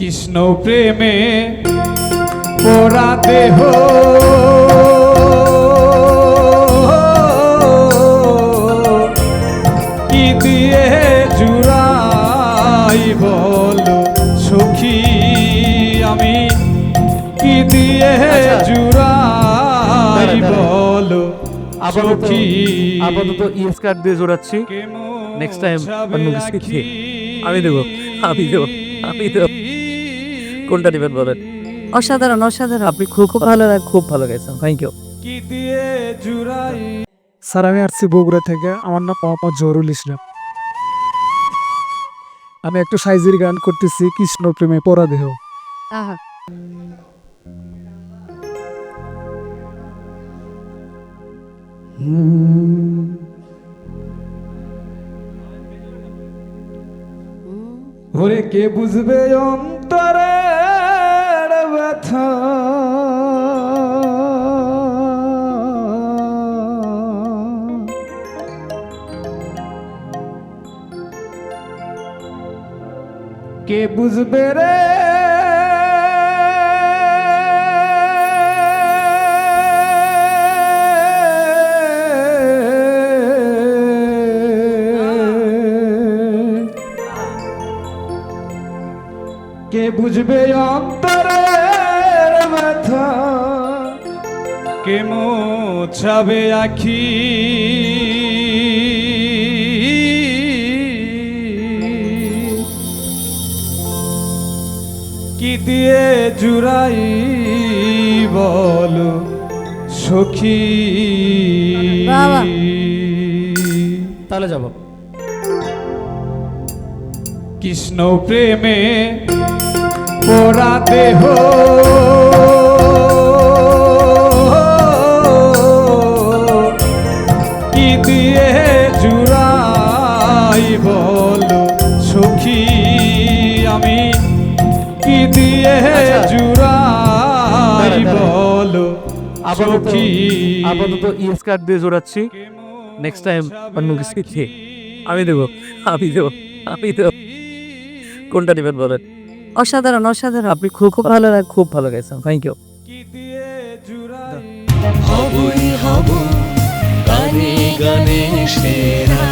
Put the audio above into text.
কৃষ্ণ প্রেমে পোড়া দেহ কি দিয়ে জুড়াই বলো সখী আমি? কি দিয়ে আচ্ছা। জুড়াই। বলো আপাতত কার্ড দিয়ে জোড়াচ্ছি। নেক্সট টাইম অন্য কিছু আমি দেবো আমি দেবো আমি দেবো। কোনটা নেবেন বলেন অসাধারণ অসাধারণ। আপনি খুব খুব ভালো খুব ভালো গেছেন থ্যাংক ইউ কি দিয়ে জুড়াই? স্যার আমি আসছি বগুড়া থেকে। আমার নাম মোহাম্মদ জহরুল ইসলাম। আমি একটু সাইজের গান করতেছি কৃষ্ণ প্রেমে পরাদেহ। আহা। ওরে কে বুঝবে অন্তরের ব্যথা কে বুঝবে রে? কে বুঝবে অন্তরের কে মোছাবে আখি? কি দিয়ে জুড়াই বল সখী। তাহলে যাব। কৃষ্ণ প্রেমে পোড়া দেহ জুড়াই বলো সুখী আমি কি দিয়ে আচ্ছা। জুড়াই। বলো আপাতত সখী? আপাতত ইএস কার্ড দিয়ে জোড়াচ্ছি। নেক্সট টাইম অন্য কিছু দিয়ে আমি দেবো আমি দেবো আমি দেবো। কোনটা নেবেন বলেন? অসাধারণ অসাধারণ। আপনি খুব খুব ভালো খুব ভালো গেছেন থ্যাংক ইউ কি দিয়ে হবই হব গানে গানে সেরা।